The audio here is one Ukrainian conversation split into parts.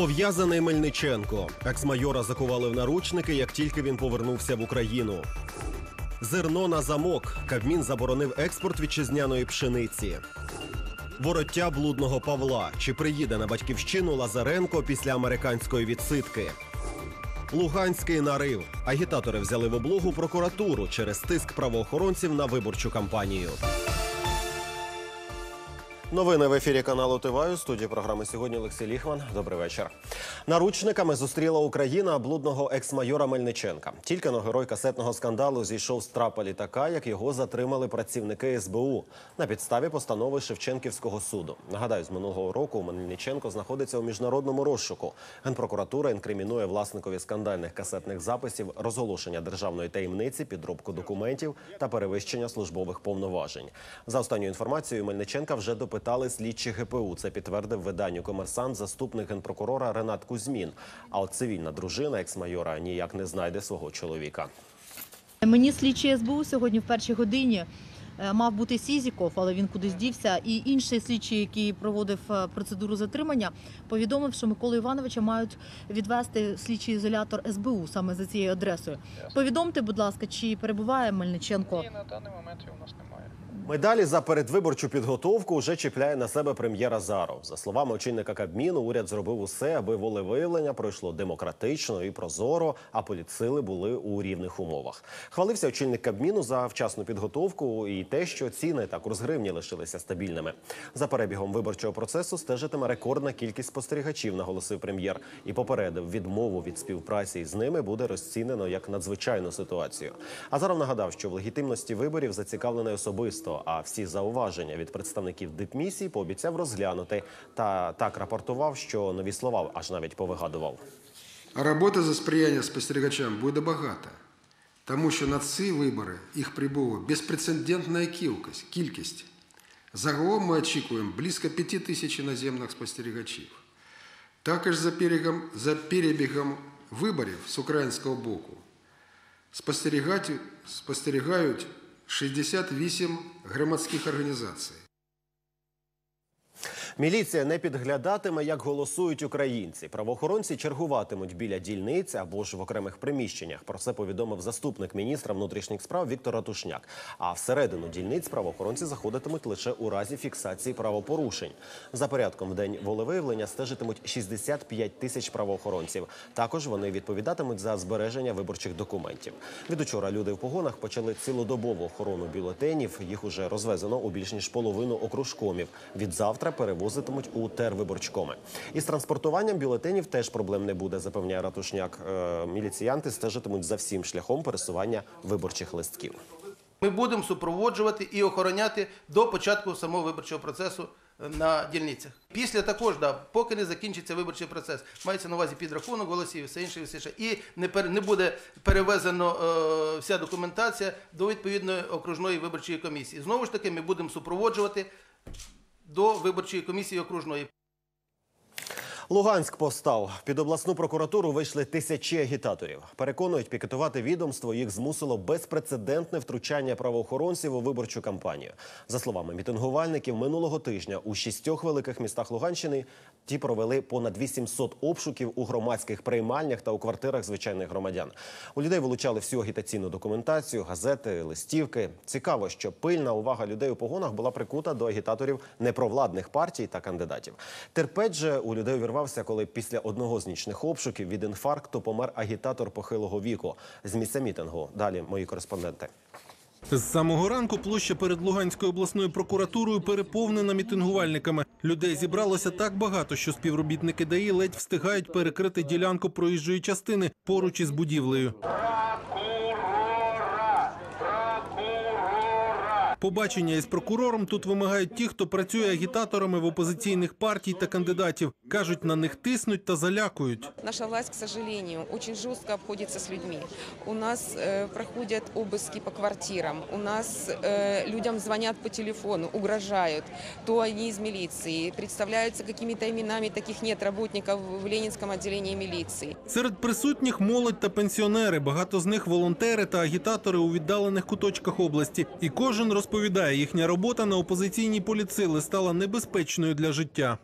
Пов'язаний Мельниченко. Екс-майора закували в наручники, як тільки він повернувся в Україну. Зерно на замок. Кабмін заборонив експорт вітчизняної пшениці. Вороття блудного Павла. Чи приїде на батьківщину Лазаренко після американської відсидки? Луганський нарив. Агітатори взяли в облогу прокуратуру через тиск правоохоронців на виборчу кампанію. Новини в ефірі каналу Тиваю. Студії програми сьогодні Олексій Ліхман. Добрий вечір. Наручниками зустріла Україна блудного екс-майора Мельниченка. Тільки но герой касетного скандалу зійшов з трапа літака, як його затримали працівники СБУ на підставі постанови Шевченківського суду. Нагадаю, з минулого року Мельниченко знаходиться у міжнародному розшуку. Генпрокуратура інкримінує власникові скандальних касетних записів розголошення державної таємниці, підробку документів та перевищення службових повноважень. За останньою інформацією, Мельниченка вже допитали слідчі ГПУ. Це підтвердив виданню комерсант заступник генпрокурора Ренат Кузьмін. А от цивільна дружина екс-майора ніяк не знайде свого чоловіка. Мені слідчий СБУ сьогодні в першій годині е, мав бути Сізіков, але він кудись дівся. І інший слідчий, який проводив е, процедуру затримання, повідомив, що Миколу Івановича мають відвести слідчий ізолятор СБУ саме за цією адресою. Повідомте, будь ласка, чи перебуває Мельниченко Ні, на даний момент його у нас немає. Медалі за передвиборчу підготовку вже чіпляє на себе прем'єр Азаров. За словами очільника Кабміну, уряд зробив усе, аби волевиявлення пройшло демократично і прозоро, а політсили були у рівних умовах. Хвалився очільник Кабміну за вчасну підготовку і те, що ціни та курс гривні лишилися стабільними. За перебігом виборчого процесу стежитиме рекордна кількість спостерігачів, наголосив прем'єр, і попередив відмову від співпраці з ними буде розцінено як надзвичайну ситуацію. Азаров нагадав, що в легітимності виборів зацікавлений особисто, а всі зауваження від представників дипмісії пообіцяв розглянути. Та так рапортував, що нові слова аж навіть повигадував. Робота за сприяння спостерігачам буде багата, тому що на ці вибори їх прибула безпрецедентна кількість. кількість. Загалом ми очікуємо близько 5 тисяч іноземних спостерігачів. Також за перебігом, за перебігом виборів з українського боку спостерігають 68 громадських організацій. Міліція не підглядатиме, як голосують українці. Правоохоронці чергуватимуть біля дільниць або ж в окремих приміщеннях. Про це повідомив заступник міністра внутрішніх справ Віктор Ратушняк. А всередину дільниць правоохоронці заходитимуть лише у разі фіксації правопорушень. За порядком в день волевиявлення стежитимуть 65 тисяч правоохоронців. Також вони відповідатимуть за збереження виборчих документів. Від учора люди в погонах почали цілодобову охорону бюлетенів. Їх уже розвезено у більш ніж половину окружкомів. Від завтра перевозитимуть у тервиборчкоми. Із транспортуванням бюлетенів теж проблем не буде, запевняє Ратушняк. Е, Міліціянти стежитимуть за всім шляхом пересування виборчих листків. Ми будемо супроводжувати і охороняти до початку самого виборчого процесу е, на дільницях. Після також, да, поки не закінчиться виборчий процес, мається на увазі підрахунок голосів, все інше, все інше. І не, пер, не буде перевезено е, вся документація до відповідної окружної виборчої комісії. Знову ж таки, ми будемо супроводжувати до виборчої комісії окружної. Луганськ повстав. Під обласну прокуратуру вийшли тисячі агітаторів. Переконують, пікетувати відомство їх змусило безпрецедентне втручання правоохоронців у виборчу кампанію. За словами мітингувальників, минулого тижня у шістьох великих містах Луганщини ті провели понад 800 обшуків у громадських приймальнях та у квартирах звичайних громадян. У людей вилучали всю агітаційну документацію, газети, листівки. Цікаво, що пильна увага людей у погонах була прикута до агітаторів непровладних партій та кандидатів. Терпець же у людей увірвався, коли після одного з нічних обшуків від інфаркту помер агітатор похилого віку. З місця мітингу далі мої кореспонденти. З самого ранку площа перед Луганською обласною прокуратурою переповнена мітингувальниками. Людей зібралося так багато, що співробітники ДАІ ледь встигають перекрити ділянку проїжджої частини поруч із будівлею. Побачення із прокурором тут вимагають ті, хто працює агітаторами в опозиційних партій та кандидатів. кажуть, на них тиснуть та залякують. Наша власть, к сожалению, очень жестко обходится с людьми. У нас э, проходят обыски по квартирам, у нас э, людям звонят по телефону, угрожают. То они из милиции, представляются какими-то именами, таких нет работников в Ленинском отделении милиции. Серед присутніх молодь та пенсіонери. Багато з них волонтери та агітатори у віддалених куточках області. І кожен розповідає, їхня робота на опозиційній поліцили стала небезпечною для життя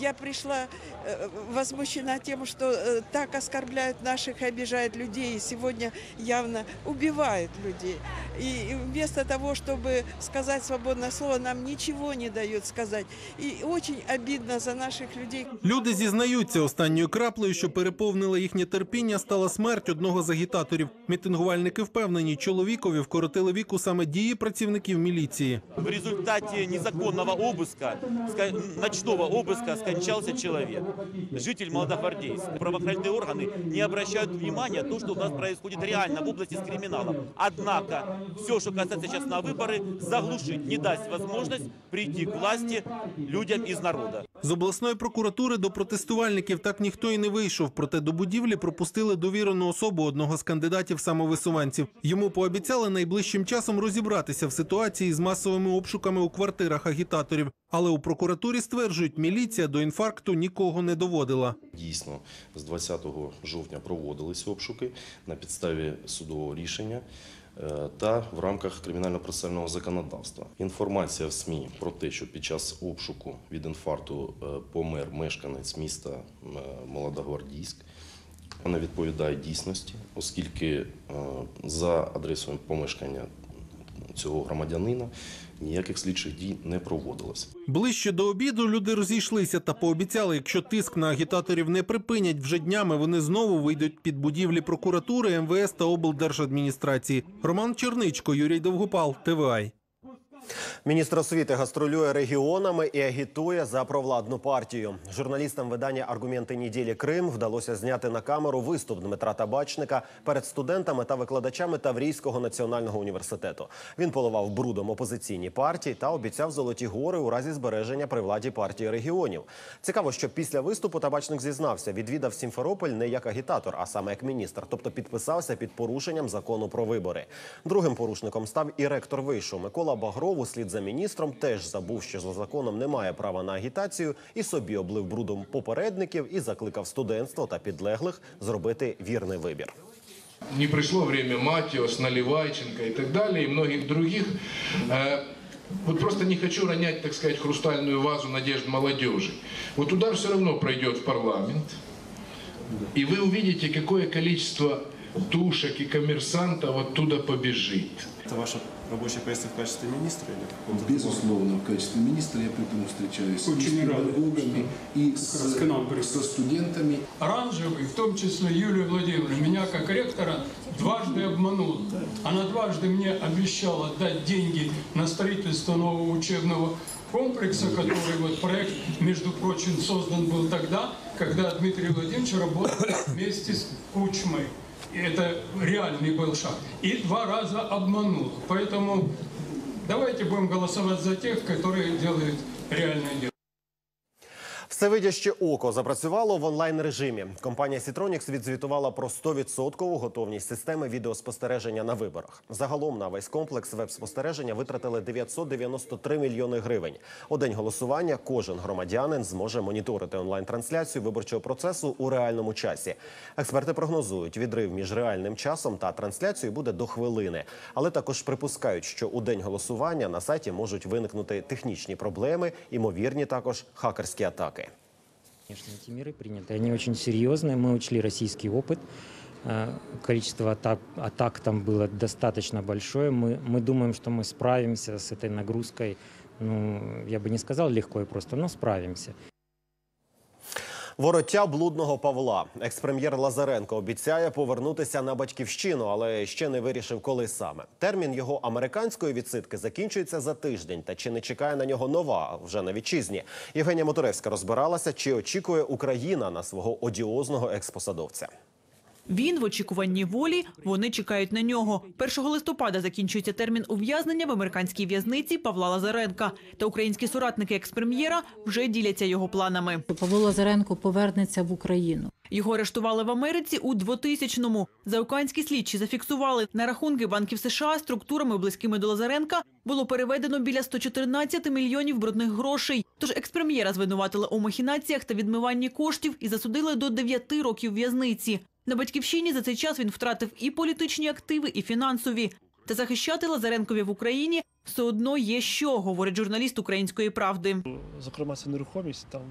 я пришла э, возмущена тем, что э, так оскорбляют наших, обижают людей, и сегодня явно убивают людей. И вместо того, чтобы сказать свободное слово, нам ничего не дают сказать. И очень обидно за наших людей. Люди зізнаються, останньою краплею, що переповнила їхнє терпіння, стала смерть одного з агітаторів. Мітингувальники впевнені, чоловікові вкоротили віку саме дії працівників міліції. В результате незаконного обыска, ска- ночного обыска скончался человек, житель Молодогвардейска. Правоохранительные органы не обращают внимания на то, что у нас происходит реально в области с криминалом. Однако все, что касается сейчас на выборы, заглушить, не даст возможность прийти к власти людям из народа. З обласної прокуратури до протестувальників так ніхто і не вийшов. Проте до будівлі пропустили довірену особу одного з кандидатів самовисуванців. Йому пообіцяли найближчим часом розібратися в ситуації з масовими обшуками у квартирах агітаторів. Але у прокуратурі стверджують, міліція до інфаркту нікого не доводила. Дійсно, з 20 жовтня проводились обшуки на підставі судового рішення та в рамках кримінально-процесуального законодавства. Інформація в СМІ про те, що під час обшуку від інфаркту е, помер мешканець міста е, Молодогвардійськ, вона відповідає дійсності, оскільки е, за адресою помешкання цього громадянина ніяких слідчих дій не проводилось. Ближче до обіду люди розійшлися та пообіцяли, якщо тиск на агітаторів не припинять вже днями, вони знову вийдуть під будівлі прокуратури, МВС та облдержадміністрації. Роман Черничко, Юрій Довгопал, ТВАЙ. Міністр освіти гастролює регіонами і агітує за провладну партію. Журналістам видання Аргументи неділі Крим вдалося зняти на камеру виступ Дмитра Табачника перед студентами та викладачами Таврійського національного університету. Він поливав брудом опозиційні партії та обіцяв золоті гори у разі збереження при владі партії регіонів. Цікаво, що після виступу Табачник зізнався, відвідав Сімферополь не як агітатор, а саме як міністр, тобто підписався під порушенням закону про вибори. Другим порушником став і ректор вишу Микола Багров. Услід за міністром теж забув, що за законом немає права на агітацію, і собі облив брудом попередників і закликав студентство та підлеглих зробити вірний вибір. не пришло время Матиос, Наливайченко и так далее, и многих других. Э, Вот просто не хочу ронять, так сказать, хрустальную вазу надежд молодежи. Вот удар все равно пройдет в парламент, и вы увидите, какое количество тушек и коммерсантов оттуда побежит. Это ваша рабочая поездка в качестве министра или какого-то другого? Безусловно, в качестве министра я поэтому встречаюсь и Очень с рад, педагогами, и с, со студентами. Оранжевый, в том числе Юлия Владимировна, меня как ректора дважды обманул. Она дважды мне обещала дать деньги на строительство нового учебного комплекса, который вот проект, между прочим, создан был тогда, когда Дмитрий Владимирович работал вместе с Кучмой. И это реальный был шаг. И два раза обманул. Поэтому давайте будем голосовать за тех, которые делают реальное дело. Всевидяще око запрацювало в онлайн режимі. Компанія Citronics відзвітувала про 100% готовність системи відеоспостереження на виборах. Загалом на весь комплекс веб-спостереження витратили 993 мільйони гривень. У день голосування кожен громадянин зможе моніторити онлайн-трансляцію виборчого процесу у реальному часі. Експерти прогнозують, відрив між реальним часом та трансляцією буде до хвилини, але також припускають, що у день голосування на сайті можуть виникнути технічні проблеми, ймовірні також хакерські атаки. Конечно, эти меры приняты. Они очень серьезные. Мы учли российский опыт. Э, Количество атак, атак там было достаточно большое. Мы, мы думаем, что мы справимся с этой нагрузкой. Ну, я бы не сказал легко и просто, но справимся. Вороття блудного Павла. Експрем'єр Лазаренко обіцяє повернутися на батьківщину, але ще не вирішив, коли саме. Термін його американської відсидки закінчується за тиждень. Та чи не чекає на нього нова вже на вітчизні? Євгенія Моторевська розбиралася, чи очікує Україна на свого одіозного експосадовця. Він в очікуванні волі. Вони чекають на нього. 1 листопада закінчується термін ув'язнення в американській в'язниці Павла Лазаренка. Та українські соратники експрем'єра вже діляться його планами. Павло Лазаренко повернеться в Україну. Його арештували в Америці у 2000-му. Заокеанські слідчі зафіксували на рахунки банків США структурами близькими до Лазаренка було переведено біля 114 мільйонів брудних грошей. Тож експрем'єра звинуватили у махінаціях та відмиванні коштів і засудили до 9 років в'язниці. На батьківщині за цей час він втратив і політичні активи, і фінансові. Та захищати Лазаренкові в Україні все одно є що, говорить журналіст української правди. Зокрема, це нерухомість там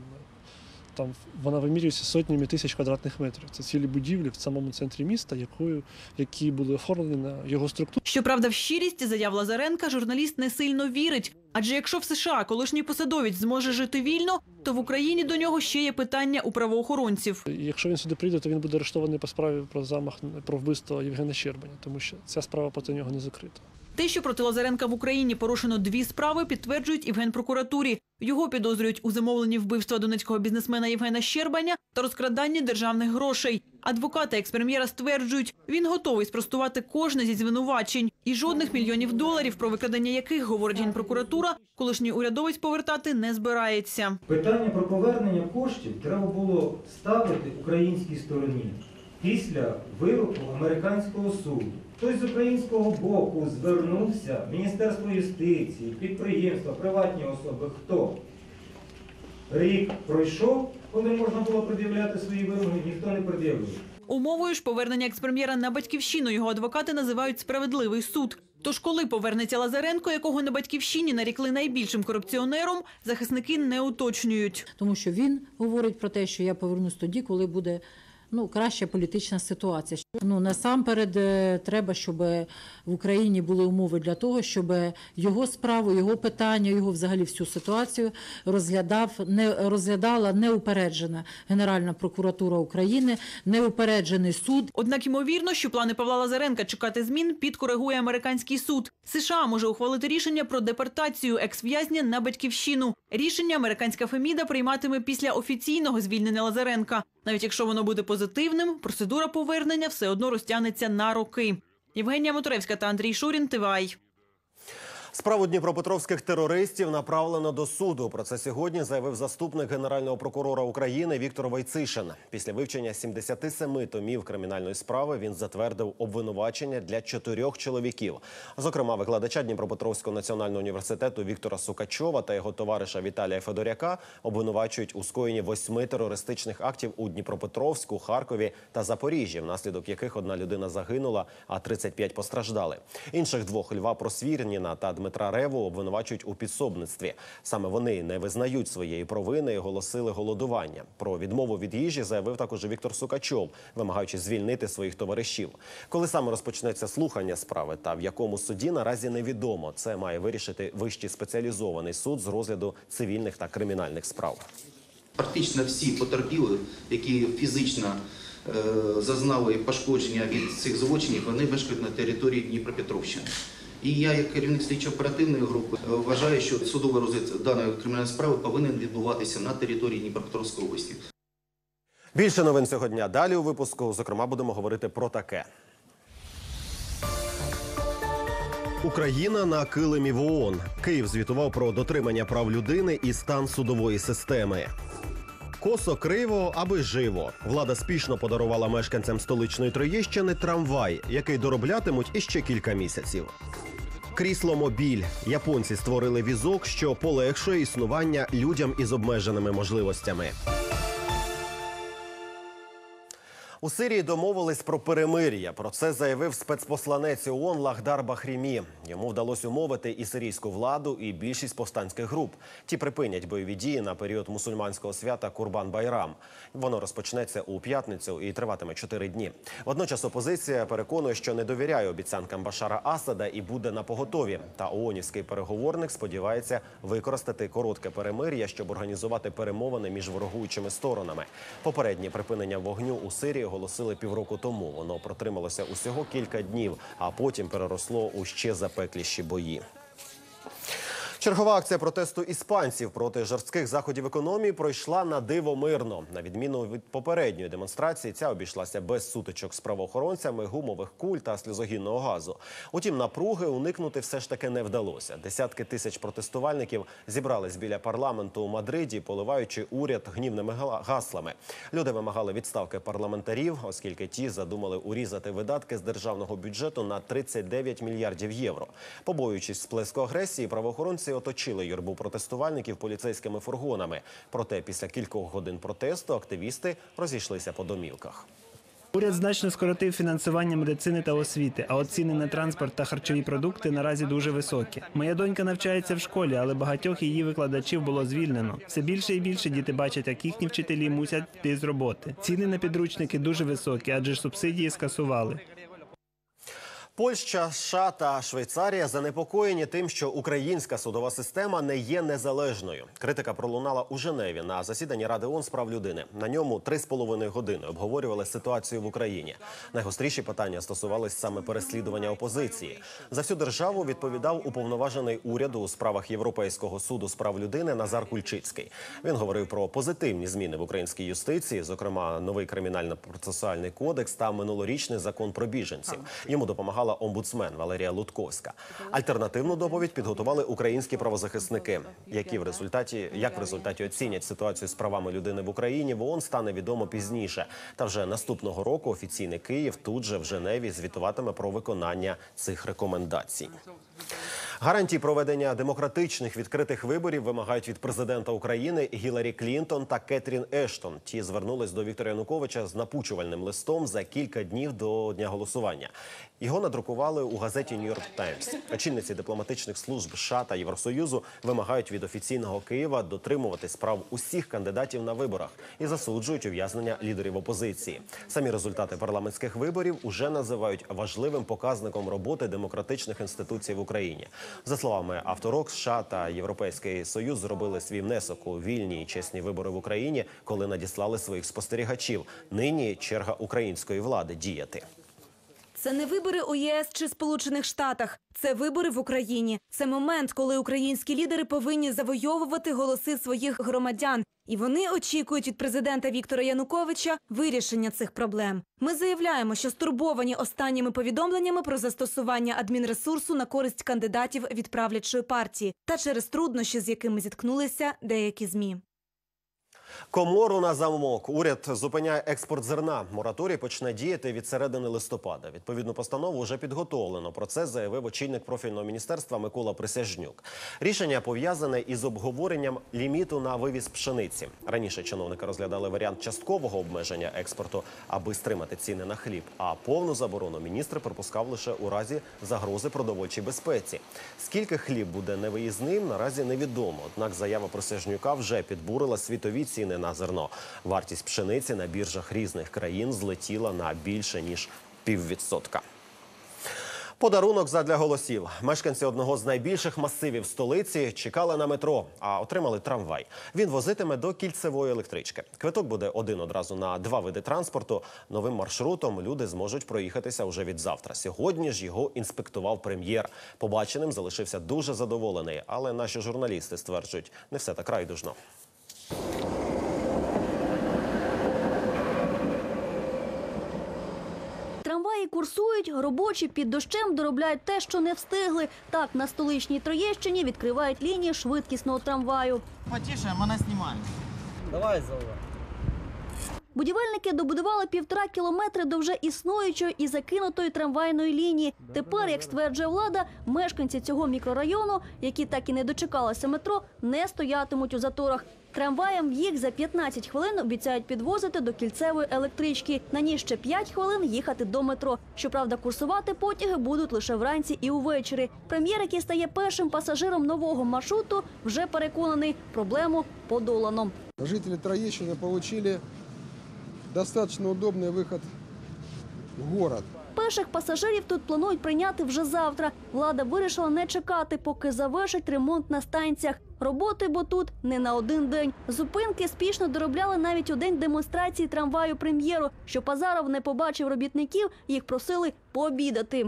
там вона вимірюється сотнями тисяч квадратних метрів. Це цілі будівлі в самому центрі міста, якою які були оформлені на його структуру. Щоправда, в щирість заяв Лазаренка журналіст не сильно вірить. Адже якщо в США колишній посадовець зможе жити вільно, то в Україні до нього ще є питання у правоохоронців. Якщо він сюди прийде, то він буде арештований по справі про замах про вбивство Євгена Щербаня, тому що ця справа проти нього не закрита. Те, що проти Лазаренка в Україні порушено дві справи, підтверджують і в генпрокуратурі. Його підозрюють у замовленні вбивства донецького бізнесмена Євгена Щербаня та розкраданні державних грошей. Адвокати екс-прем'єра стверджують, він готовий спростувати кожне зі звинувачень. І жодних мільйонів доларів, про викрадення яких, говорить генпрокуратура, колишній урядовець повертати не збирається. Питання про повернення коштів треба було ставити українській стороні після вироку американського суду. Хтось з українського боку звернувся, Міністерство юстиції, підприємства, приватні особи. Хто? Рік пройшов, коли можна було пред'являти свої вимоги, ніхто не пред'явив. Умовою ж повернення екс-прем'єра на батьківщину його адвокати називають справедливий суд. Тож, коли повернеться Лазаренко, якого на батьківщині нарікли найбільшим корупціонером, захисники не уточнюють. тому що він говорить про те, що я повернусь тоді, коли буде ну краща політична ситуація. Ну насамперед е, треба, щоб в Україні були умови для того, щоб його справу, його питання, його взагалі всю ситуацію розглядав не розглядала неупереджена Генеральна прокуратура України, неупереджений суд. Однак ймовірно, що плани Павла Лазаренка чекати змін підкоригує американський суд. США може ухвалити рішення про депортацію екс-в'язня на батьківщину. Рішення американська Феміда прийматиме після офіційного звільнення Лазаренка. Навіть якщо воно буде позитивним, процедура повернення все одно розтягнеться на роки. Євгенія Моторевська та Андрій Шурін. ТВАЙ. Справу дніпропетровських терористів направлено до суду. Про це сьогодні заявив заступник генерального прокурора України Віктор Войцишин. Після вивчення 77 томів кримінальної справи він затвердив обвинувачення для чотирьох чоловіків. Зокрема, викладача Дніпропетровського національного університету Віктора Сукачова та його товариша Віталія Федоряка обвинувачують у скоєнні восьми терористичних актів у Дніпропетровську, Харкові та Запоріжжі, внаслідок яких одна людина загинула, а 35 постраждали. Інших двох Льва Просвірніна та Дмитра Реву обвинувачують у підсобництві. Саме вони не визнають своєї провини і оголосили голодування. Про відмову від їжі заявив також Віктор Сукачов, вимагаючи звільнити своїх товаришів. Коли саме розпочнеться слухання справи та в якому суді наразі невідомо. Це має вирішити вищий спеціалізований суд з розгляду цивільних та кримінальних справ. Практично всі потерпіли, які фізично е, зазнали пошкодження від цих злочинів, вони мешкають на території Дніпропетровщини. І я, як керівник слідчо-оперативної групи, е, вважаю, що судовий розгляд даної кримінальної справи повинен відбуватися на території Дніпропетровської області. Більше новин сьогодні далі у випуску. Зокрема, будемо говорити про таке. Україна на килимі в ООН. Київ звітував про дотримання прав людини і стан судової системи. Косо криво, аби живо. Влада спішно подарувала мешканцям столичної Троєщини трамвай, який дороблятимуть іще кілька місяців. Крісло мобіль. Японці створили візок, що полегшує існування людям із обмеженими можливостями. У Сирії домовились про перемир'я. Про це заявив спецпосланець ООН Лахдар Бахрімі. Йому вдалося умовити і сирійську владу, і більшість повстанських груп. Ті припинять бойові дії на період мусульманського свята Курбан Байрам. Воно розпочнеться у п'ятницю і триватиме чотири дні. Водночас опозиція переконує, що не довіряє обіцянкам Башара Асада і буде на поготові. Та ООНівський переговорник сподівається використати коротке перемир'я, щоб організувати перемовини між ворогуючими сторонами. Попереднє припинення вогню у Сирії оголосили півроку тому. Воно протрималося усього кілька днів, а потім переросло у ще запекліші бої. Чергова акція протесту іспанців проти жорстких заходів економії пройшла на диво мирно. На відміну від попередньої демонстрації, ця обійшлася без сутичок з правоохоронцями, гумових куль та сльозогінного газу. Утім, напруги уникнути все ж таки не вдалося. Десятки тисяч протестувальників зібрались біля парламенту у Мадриді, поливаючи уряд гнівними гаслами. Люди вимагали відставки парламентарів, оскільки ті задумали урізати видатки з державного бюджету на 39 мільярдів євро. Побоюючись сплеску агресії, правоохоронці оточили юрбу протестувальників поліцейськими фургонами. Проте після кількох годин протесту активісти розійшлися по домівках. Уряд значно скоротив фінансування медицини та освіти, а от ціни на транспорт та харчові продукти наразі дуже високі. Моя донька навчається в школі, але багатьох її викладачів було звільнено. Все більше і більше діти бачать, як їхні вчителі мусять йти з роботи. Ціни на підручники дуже високі, адже ж субсидії скасували. Польща, США та Швейцарія занепокоєні тим, що українська судова система не є незалежною. Критика пролунала у Женеві на засіданні Ради ООН з прав людини. На ньому три з половиною години обговорювали ситуацію в Україні. Найгостріші питання стосувались саме переслідування опозиції. За всю державу відповідав уповноважений уряду у справах Європейського суду з прав людини Назар Кульчицький. Він говорив про позитивні зміни в українській юстиції, зокрема новий кримінально-процесуальний кодекс та минулорічний закон про біженців. Йому допомагала омбудсмен Валерія Лутковська. Альтернативну доповідь підготували українські правозахисники, які в результаті як в результаті оцінять ситуацію з правами людини в Україні в ООН стане відомо пізніше. Та вже наступного року офіційний Київ тут же в Женеві звітуватиме про виконання цих рекомендацій. Гарантії проведення демократичних відкритих виборів вимагають від президента України Гіларі Клінтон та Кетрін Ештон. Ті звернулись до Віктора Януковича з напучувальним листом за кілька днів до дня голосування. Його надрукували у газеті Нью-Йорк Таймс. Очільниці дипломатичних служб США та Євросоюзу вимагають від офіційного Києва дотримуватись прав усіх кандидатів на виборах і засуджують ув'язнення лідерів опозиції. Самі результати парламентських виборів уже називають важливим показником роботи демократичних інституцій в Україні. За словами авторок, США та Європейський Союз зробили свій внесок у вільні і чесні вибори в Україні, коли надіслали своїх спостерігачів. Нині черга української влади діяти. Це не вибори у ЄС чи Сполучених Штатах. Це вибори в Україні. Це момент, коли українські лідери повинні завойовувати голоси своїх громадян. І вони очікують від президента Віктора Януковича вирішення цих проблем. Ми заявляємо, що стурбовані останніми повідомленнями про застосування адмінресурсу на користь кандидатів від правлячої партії та через труднощі, з якими зіткнулися деякі змі. Комору на замок. Уряд зупиняє експорт зерна. Мораторій почне діяти від середини листопада. Відповідну постанову вже підготовлено. Про це заявив очільник профільного міністерства Микола Присяжнюк. Рішення пов'язане із обговоренням ліміту на вивіз пшениці. Раніше чиновники розглядали варіант часткового обмеження експорту, аби стримати ціни на хліб. А повну заборону міністр припускав лише у разі загрози продовольчій безпеці. Скільки хліб буде невиїзним, наразі невідомо. Однак заява Присяжнюка вже підбурила світові ціни на зерно. Вартість пшениці на біржах різних країн злетіла на більше ніж піввідсотка. Подарунок задля голосів. Мешканці одного з найбільших масивів столиці чекали на метро, а отримали трамвай. Він возитиме до кільцевої електрички. Квиток буде один одразу на два види транспорту. Новим маршрутом люди зможуть проїхатися вже від завтра. Сьогодні ж його інспектував прем'єр. Побаченим залишився дуже задоволений, але наші журналісти стверджують, не все так райдужно. Трамваї курсують, робочі під дощем доробляють те, що не встигли. Так на столичній Троєщині відкривають лінії швидкісного трамваю. Потіше мене знімають. Давай, Зова. Будівельники добудували півтора кілометри до вже існуючої і закинутої трамвайної лінії. Тепер, як стверджує влада, мешканці цього мікрорайону, які так і не дочекалися метро, не стоятимуть у заторах. Трамваєм їх за 15 хвилин обіцяють підвозити до кільцевої електрички. На ній ще 5 хвилин їхати до метро. Щоправда, курсувати потяги будуть лише вранці і увечері. Прем'єр, який стає першим пасажиром нового маршруту, вже переконаний, проблему подолано. Жители Троещины получили достаточно удобный выход в город. Перших пасажирів тут планують прийняти вже завтра. Влада вирішила не чекати, поки завершить ремонт на станціях. Роботи, бо тут не на один день. Зупинки спішно доробляли навіть у день демонстрації трамваю прем'єру. Щоб Азаров не побачив робітників, їх просили пообідати.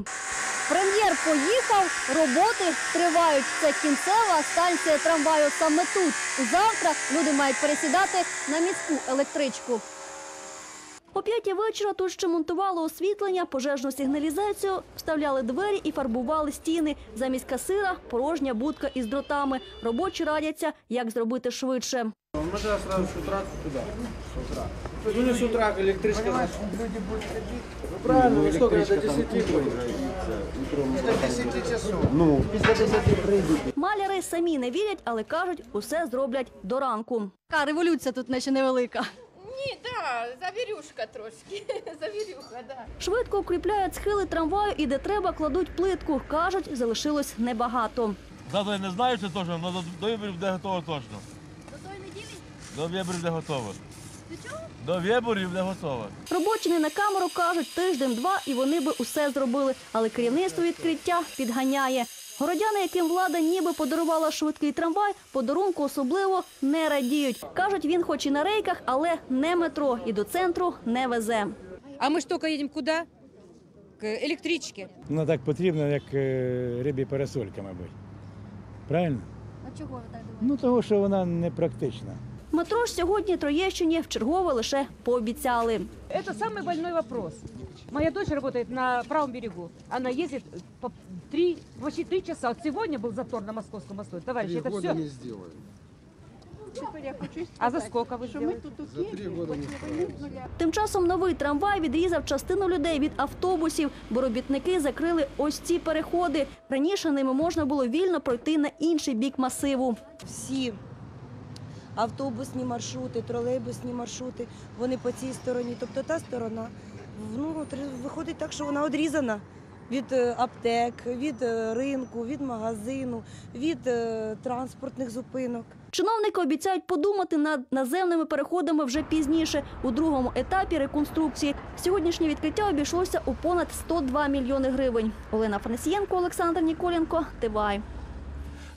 Прем'єр поїхав, роботи тривають. Це кінцева станція трамваю саме тут. Завтра люди мають пересідати на міську електричку. О п'ятій вечора тут ще монтували освітлення, пожежну сигналізацію, вставляли двері і фарбували стіни. Замість касира – порожня будка із дротами. Робочі радяться, як зробити швидше. Мы же сразу с утра. С утра. Ну не с утра, электричка. Люди будут ходить. Ну правильно, ну сколько, до 10 будет. До 10 часов. Ну, після 10 прийдуть. Маляри самі не вірять, але кажуть, усе зроблять до ранку. Така революція тут наче невелика. Ні, да, завірюшка трошки. Завірюха, да. Швидко укріпляють схили трамваю і де треба кладуть плитку. Кажуть, залишилось небагато. Завтра не знаю, що точно, але до виборів буде готово точно. До тої неділі? До виборів буде готово. До чого? До виборів буде готово. Робочі не на камеру кажуть тиждень-два, і вони би усе зробили. Але керівництво відкриття підганяє. Городяни, яким влада ніби подарувала швидкий трамвай, подарунку особливо не радіють. кажуть, він хоч і на рейках, але не метро і до центру не везе. А ми ж тільки їдемо куди? К електричці. Ну так потрібно, як е, рибі пересолька, мабуть. Правильно? А чого ви так думаєте? Ну того, що вона не практична. Метро ж сьогодні Троєщині вчергове лише пообіцяли. Это самый больной вопрос. Моя дочь работает на правом берегу. Она ездит по три, почти три часа. Вот сегодня был затор на Московском мосту. Товарищи, Три это года все. не сделаем. А за сколько вы сделаете? За три года не справимся. Тим часом новий трамвай відрізав частину людей від автобусів, бо робітники закрили ось ці переходи. Раніше ними можна було вільно пройти на інший бік масиву. всі автобусні маршрути, тролейбусні маршрути, вони по цій стороні. Тобто та сторона ну, виходить так, що вона одрізана від е, аптек, від е, ринку, від магазину, від е, транспортних зупинок. Чиновники обіцяють подумати над наземними переходами вже пізніше, у другому етапі реконструкції. Сьогоднішнє відкриття обійшлося у понад 102 мільйони гривень. Олена Фанасієнко, Олександр Ніколенко, Тивай.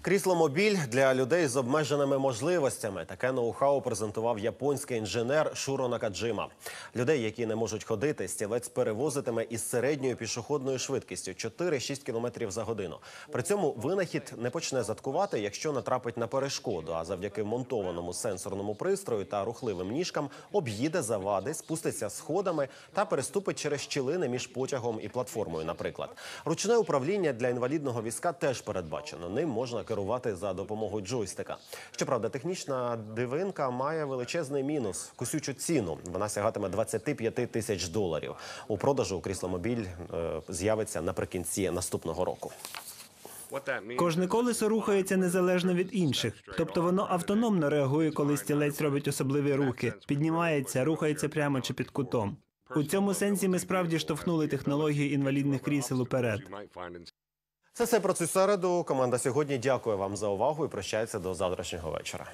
Крісломобіль для людей з обмеженими можливостями. Таке ноу-хау презентував японський інженер Шуро Накаджима. Людей, які не можуть ходити, стілець перевозитиме із середньою пішохідною швидкістю 4-6 км за годину. При цьому винахід не почне заткувати, якщо натрапить на перешкоду. А завдяки монтованому сенсорному пристрою та рухливим ніжкам об'їде завади, спуститься сходами та переступить через щілини між потягом і платформою. Наприклад, ручне управління для інвалідного візка теж передбачено. Ним можна керувати за допомогою джойстика. Щоправда, технічна дивинка має величезний мінус кусючу ціну. Вона сягатиме 25 тисяч доларів. У продажу крісломобіль е, з'явиться наприкінці наступного року. Кожне колесо рухається незалежно від інших, тобто воно автономно реагує, коли стілець робить особливі рухи, піднімається, рухається прямо чи під кутом. У цьому сенсі ми справді штовхнули технологію інвалідних крісел уперед. Це все про цю середу. Команда сьогодні дякує вам за увагу і прощається до завтрашнього вечора.